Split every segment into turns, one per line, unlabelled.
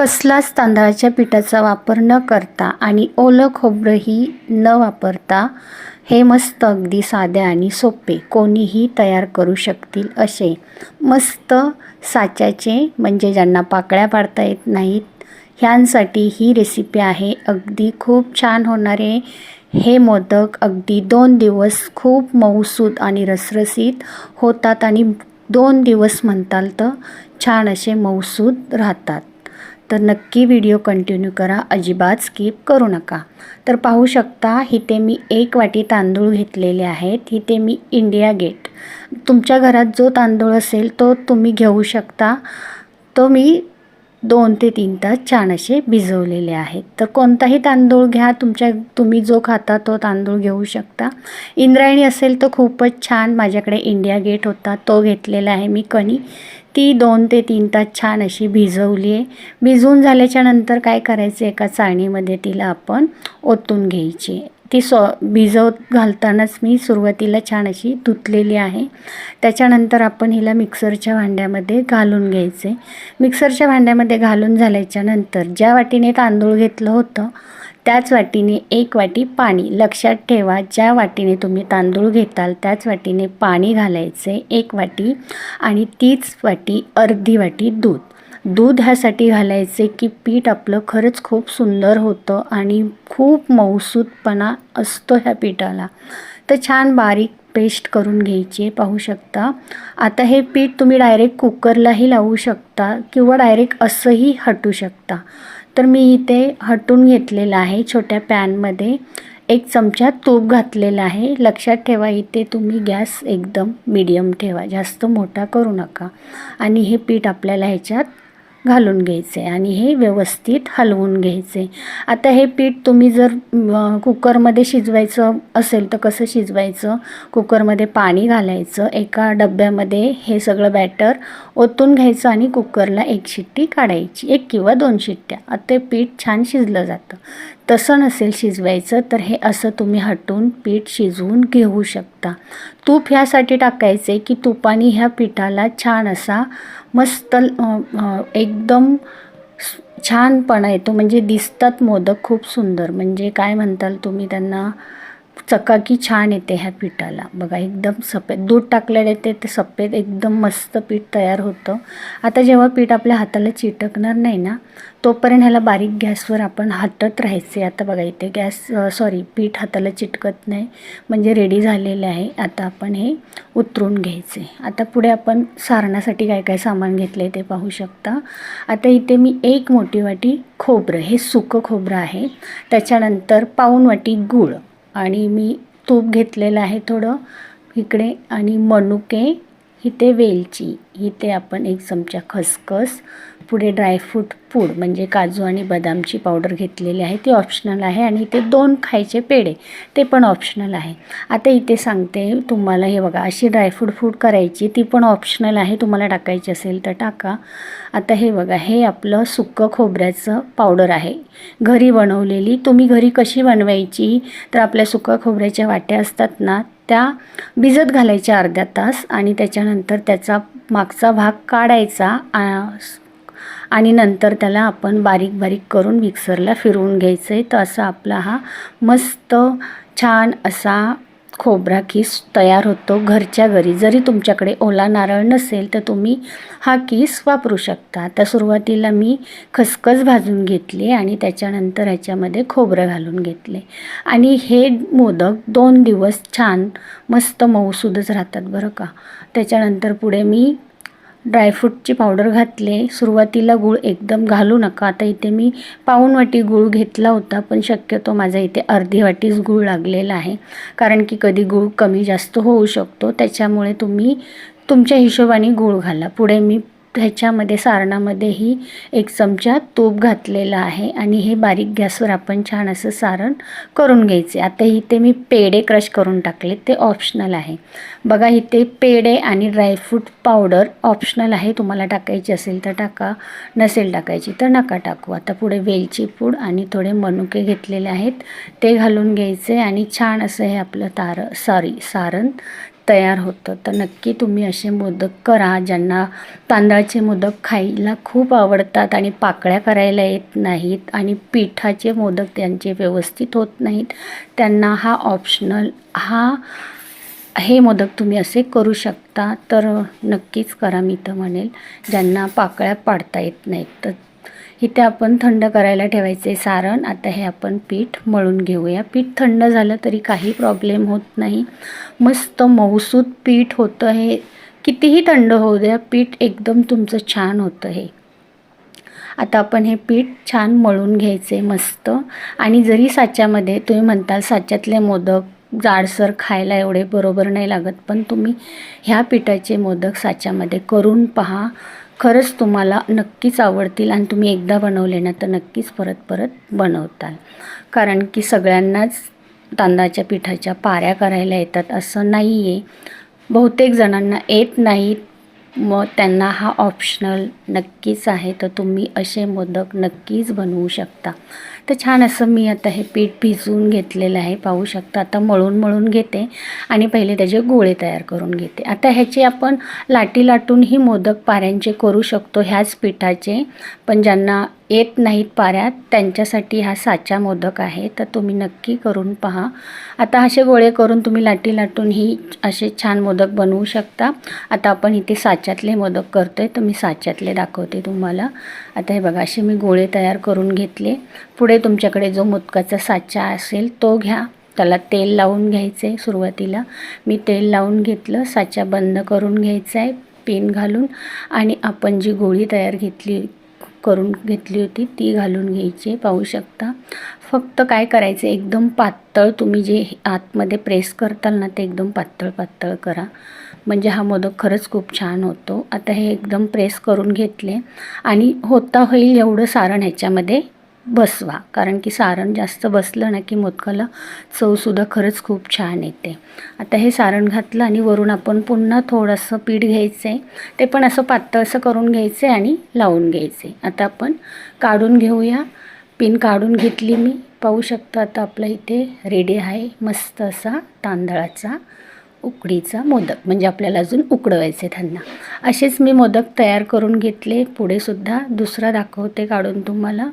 कसलाच तांदळाच्या पिठाचा वापर न करता आणि ओलं खोबरंही न वापरता हे मस्त अगदी साधे आणि सोपे कोणीही तयार करू शकतील असे मस्त साच्याचे म्हणजे ज्यांना पाकळ्या पाडता येत नाहीत ह्यांसाठी ही रेसिपी आहे अगदी खूप छान होणारे. हे मोदक अगदी दोन दिवस खूप मऊसूद आणि रसरसीत होतात आणि दोन दिवस म्हणताल तर छान असे मऊसूद राहतात. तर नक्की व्हिडिओ कंटिन्यू करा. अजिबात स्किप करू नका. तर पाहू शकता इथे मी एक वाटी तांदूळ घेतलेले आहेत. इथे मी इंडिया गेट. तुमच्या घरात जो तांदूळ असेल तो तुम्ही घेऊ शकता. तो मी दोन ते तीन तास छान असे भिजवलेले आहेत. तर कोणताही तांदूळ घ्या तुमच्या तुम्ही जो खाता तो तांदूळ घेऊ शकता. इंद्रायणी असेल तर खूपच छान माझ्याकडे इंडिया गेट होता तो घेतलेला आहे मी कणी. ती दोन ते तीन तास छान अशी भिजवली आहे. भिजवून झाल्याच्यानंतर काय करायचं एका चाळणीमध्ये तिला आपण ओतून घ्यायची ती सॉ भिजवत घालतानाच मी सुरुवातीला छान अशी धुतलेली आहे. त्याच्यानंतर आपण हिला मिक्सरच्या भांड्यामध्ये घालून घ्यायचे. मिक्सरच्या भांड्यामध्ये घालून झाल्याच्यानंतर ज्या वाटीने तांदूळ घेतलं होतं त्याच वाटीने एक वाटी पाणी. लक्षात ठेवा ज्या वाटीने तुम्ही तांदूळ घेताल त्याच वाटीने पाणी घालायचे एक वाटी आणि तीच वाटी अर्धी वाटी दूध. दूध ह्यासाठी घालायचे की पीठ आपलं खरंच खूप सुंदर होतं आणि खूप मऊसूदपणा असतो ह्या पिठाला. तर छान बारीक पेस्ट करून घ्यायची आहे पाहू शकता. आता हे पीठ तुम्ही डायरेक्ट कुकरलाही लावू शकता किंवा डायरेक्ट असंही हटू शकता. तर मी इथे हटून घेतलेलं आहे छोट्या पॅनमध्ये एक चमचा तूप घातलेला आहे. लक्षात ठेवा इथे तुम्ही गॅस एकदम मीडियम ठेवा. जास्त मोठा करू नका. आणि हे पीठ आपल्याला ह्याच्यात घालून घ्यायचे आणि हे व्यवस्थित हलवून घ्यायचे. आता हे पीठ तुम्ही जर कुकरमध्ये शिजवायचं असेल तर कसं शिजवायचं? कुकरमध्ये पाणी घालायचं एका डब्यामध्ये हे सगळं बॅटर ओतून घ्यायचं आणि कुकरला एक शिट्टी काढायची एक किंवा दोन शिट्ट्या. आता ते पीठ छान शिजलं जातं. तसं नसेल शिजवायचं तर हे असं तुम्ही हटून पीठ शिजवून घेऊ शकता. तूप ह्यासाठी टाकायचे की तुपाने ह्या पिठाला छान असा मस्त एकदम छानपणा येतो. म्हणजे दिसतात मोदक खूप सुंदर. म्हणजे काय म्हणताल तुम्ही त्यांना? चकाकी छान येते ह्या पिठाला. बघा एकदम सफेद दूध टाकलेलं येते ते सफेद एकदम मस्त पीठ तयार होतं. आता जेव्हा पीठ आपल्या हाताला चिटकणार नाही ना तोपर्यंत ह्याला बारीक गॅसवर आपण हातत राहायचे आता बघा इथे गॅस सॉरी पीठ हाताला चिटकत नाही म्हणजे रेडी झालेलं आहे. आता आपण हे उतरून घ्यायचे. आता पुढे आपण सारणासाठी काय काय सामान घेतलं आहे ते पाहू शकता. आता इथे मी एक मोठी वाटी खोबरं हे सुकं खोबरं आहे. त्याच्यानंतर पाऊन वाटी गूळ. आणि मी तूप घेतलेलं आहे थोडं इकडे. आणि मनुके इथे वेलची. इथे आपण एक चमचा खसखस पुढे ड्रायफ्रूट पूड म्हणजे काजू आणि बदामची पावडर घेतलेली आहे ती ऑप्शनल आहे आणि इथे दोन खायचे पेढे ते पण ऑप्शनल आहे. आता इथे सांगते तुम्हाला हे बघा अशी ड्रायफ्रूट फूड करायची ती पण ऑप्शनल आहे तुम्हाला टाकायची असेल तर टाका. आता हे बघा हे आपलं सुक्कं खोबऱ्याचं पावडर आहे. घरी बनवलेली तुम्ही घरी कशी बनवायची तर आपल्या सुक्या खोबऱ्याच्या वाट्या असतात ना त्या भिजत घालायच्या अर्ध्या तास आणि त्याच्यानंतर त्याचा मागचा भाग काढायचा आणि नंतर त्याला आपण बारीक बारीक करून मिक्सरला फिरवून घ्यायचं आहे तर असा आपला हा मस्त छान असा खोबरा किस तयार होतो घरच्या घरी. जरी तुमच्याकडे ओला नारळ नसेल तर तुम्ही हा किस वापरू शकता. आता सुरुवातीला मी खसखस भाजून घेतली आणि त्याच्यानंतर ह्याच्यामध्ये खोबरं घालून घेतले. आणि हे मोदक दोन दिवस छान मस्त मऊसूदच राहतात बरं का. त्याच्यानंतर पुढे मी ड्रायफ्रूटची पावडर घातले. सुरुवातीला गूळ एकदम घालू नका. आता इथे मी पाऊण वाटी गूळ घेतला होता पण शक्यतो माझा इथे अर्धी वाटीच गूळ लागलेला आहे. कारण की कधी गूळ कमी जास्त होऊ शकतो त्याच्यामुळे तुम्ही तुमच्या हिशोबाने गूळ घाला. पुढे मी ह्याच्यामध्ये सारणामध्येही एक चमचा तूप घातलेला आहे आणि हे बारीक गॅसवर आपण छान असं सारण करून घ्यायचे. आता इथे मी पेढे क्रश करून टाकले ते ऑप्शनल आहे. बघा इथे पेढे आणि ड्रायफ्रूट पावडर ऑप्शनल आहे. तुम्हाला टाकायची असेल तर टाका नसेल टाकायची तर नका टाकू. आता पुढे वेलची पूड आणि थोडे मनुके घेतलेले आहेत ते घालून घ्यायचे आणि छान असं हे आपलं तार सॉरी सारण तयार होतं. तर नक्की तुम्ही असे मोदक करा ज्यांना तांदळाचे मोदक खायला खूप आवडतात आणि पाकळ्या करायला येत नाहीत आणि पिठाचे मोदक त्यांचे व्यवस्थित होत नाहीत त्यांना हा ऑप्शनल हा हे मोदक तुम्ही असे करू शकता. तर नक्कीच करा मी तर म्हणेल ज्यांना पाकळ्या पाडता येत नाहीत. तर इथे आपण थंड करायला ठेवायचे सारण. आता हे आपण पीठ मळून घेऊया. पीठ थंड झालं तरी काही प्रॉब्लेम होत नाही. मस्त मऊसूत पीठ होतं हे. कितीही थंड होऊ द्या पीठ एकदम तुमचं छान होतं हे. आता आपण हे पीठ छान मळून घ्यायचे मस्त. आणि जरी साच्यामध्ये तुम्ही म्हणताल साच्यातले मोदक जाडसर खायला एवढे बरोबर नाही लागत पण तुम्ही ह्या पिठाचे मोदक साच्यामध्ये करून पहा. खरंच तुम्हाला नक्कीच आवडतील आणि तुम्ही एकदा बनवले ना तर नक्कीच परत परत बनवताल. कारण की सगळ्यांनाच तांदळाच्या पिठाच्या पाऱ्या करायला येतात असं नाही आहे बहुतेक जणांना येत नाहीत मग त्यांना हा ऑप्शनल नक्कीच आहे तर तुम्ही असे मोदक नक्कीच बनवू शकता. तर छान असं मी आता हे पीठ भिजवून घेतलेलं आहे पाहू शकता. आता मळून मळून घेते आणि पहिले त्याचे गोळे तयार करून घेते. आता ह्याचे आपण लाटी लाटूनही मोदक पाऱ्यांचे करू शकतो ह्याच पिठाचे. पण ज्यांना येत नाहीत पाऱ्यात त्यांच्यासाठी हा साचा मोदक आहे तर तुम्ही नक्की करून पहा. आता असे गोळे करून तुम्ही लाटी लाटूनही असे छान मोदक बनवू शकता. आता आपण इथे साच्यातले मोदक करतो आहे तर मी साच्यातले दाखवते तुम्हाला. आता हे बघा असे मी गोळे तयार करून घेतले. पुढे तुमच्याकडे जो मोदकाचा साचा असेल तो घ्या. त्याला तेल लावून घ्यायचं आहे सुरुवातीला. मी तेल लावून घेतलं साचा बंद करून घ्यायचा आहे पेन घालून. आणि आपण जी गोळी तयार घेतली करून घेतली होती ती घालून घ्यायची पाहू शकता. फक्त काय करायचं एकदम पातळ तुम्ही जे आतमध्ये प्रेस करताल ना ते एकदम पातळ पातळ करा. म्हणजे हा मोदक खरंच खूप छान होतो. आता हे एकदम प्रेस करून घेतले. आणि होता होईल एवढं सारण ह्याच्यामध्ये. बसवा. कारण की सारण जास्त बसलं ना की मोदकाला चवसुद्धा खरंच खूप छान येते. आता हे सारण घातलं आणि वरून आपण पुन्हा थोडंसं पीठ घ्यायचं आहे ते पण असं पातळ असं करून घ्यायचं आहे आणि लावून घ्यायचं आहे आता आपण काढून घेऊया. पिन काढून घेतली मी. पाहू शकता आता आपल्या इथे रेडी आहे. मस्त असा तांदळाचा उकडीचा मोदक. म्हणजे आपल्याला अजून उकडवायचे त्यांना. असेच मी मोदक तयार करून घेतले. पुढेसुद्धा दुसरा दाखवते काढून तुम्हाला.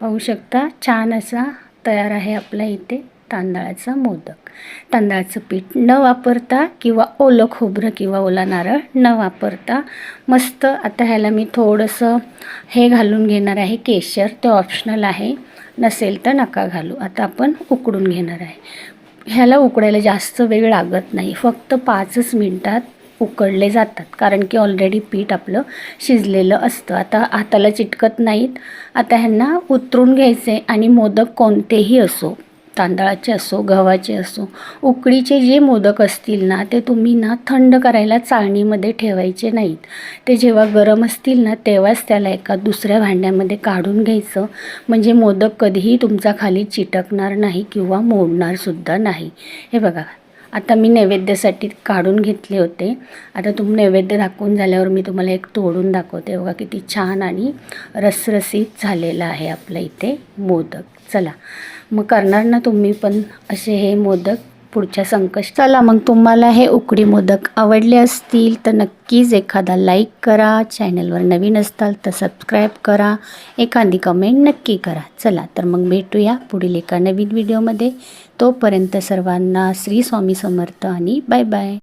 पाहू शकता. छान असा तयार आहे आपल्या इथे तांदळाचा मोदक. तांदळाचं पीठ न वापरता किंवा ओलं खोबरं किंवा ओला नारळ न वापरता मस्त आता ह्याला मी थोडंसं हे घालून घेणार आहे. केशर ते ऑप्शनल आहे. नसेल तर नका घालू. आता आपण उकडून घेणार आहे. ह्याला उकडायला जास्त वेळ लागत नाही. फक्त पाचच मिनटात उकडले जातात. कारण की ऑलरेडी पीठ आपलं शिजलेलं असतं. आता हाताला चिटकत नाहीत. आता ह्यांना उतरून घ्यायचे आणि मोदक कोणतेही असो तांदळाचे असो गव्हाचे असो उकडीचे जे मोदक असतील ना ते तुम्ही ना थंड करायला चाळणीमध्ये ठेवायचे नाहीत. ते जेव्हा गरम असतील ना तेव्हाच त्याला एका दुसऱ्या भांड्यामध्ये काढून घ्यायचं. म्हणजे मोदक कधीही तुमचा खाली चिटकणार नाही किंवा मोडणारसुद्धा नाही. हे बघा. आता मी नैवेद्यासाठी काढून घेतले होते. आता तुम नैवेद्य दाखवून झाल्यावर मी तुम्हाला एक तोडून दाखवते. बघा किती छान आणि रसरसीत झालेलं आहे आपलं इथे मोदक. चला. मग करणार ना तुम्ही पण असे हे मोदक? पुढच्या संकष्ट चला मग तुम्हाला हे उकडी मोदक आवडले असतील तर नक्कीच एखादा लाईक करा. चॅनलवर नवीन असताल तर सबस्क्राईब करा. एखादी कमेंट नक्की करा. चला तर मग भेटूया पुढील एका नवीन व्हिडिओमध्ये तोपर्यंत सर्वांना श्री स्वामी समर्थ आणि बाय बाय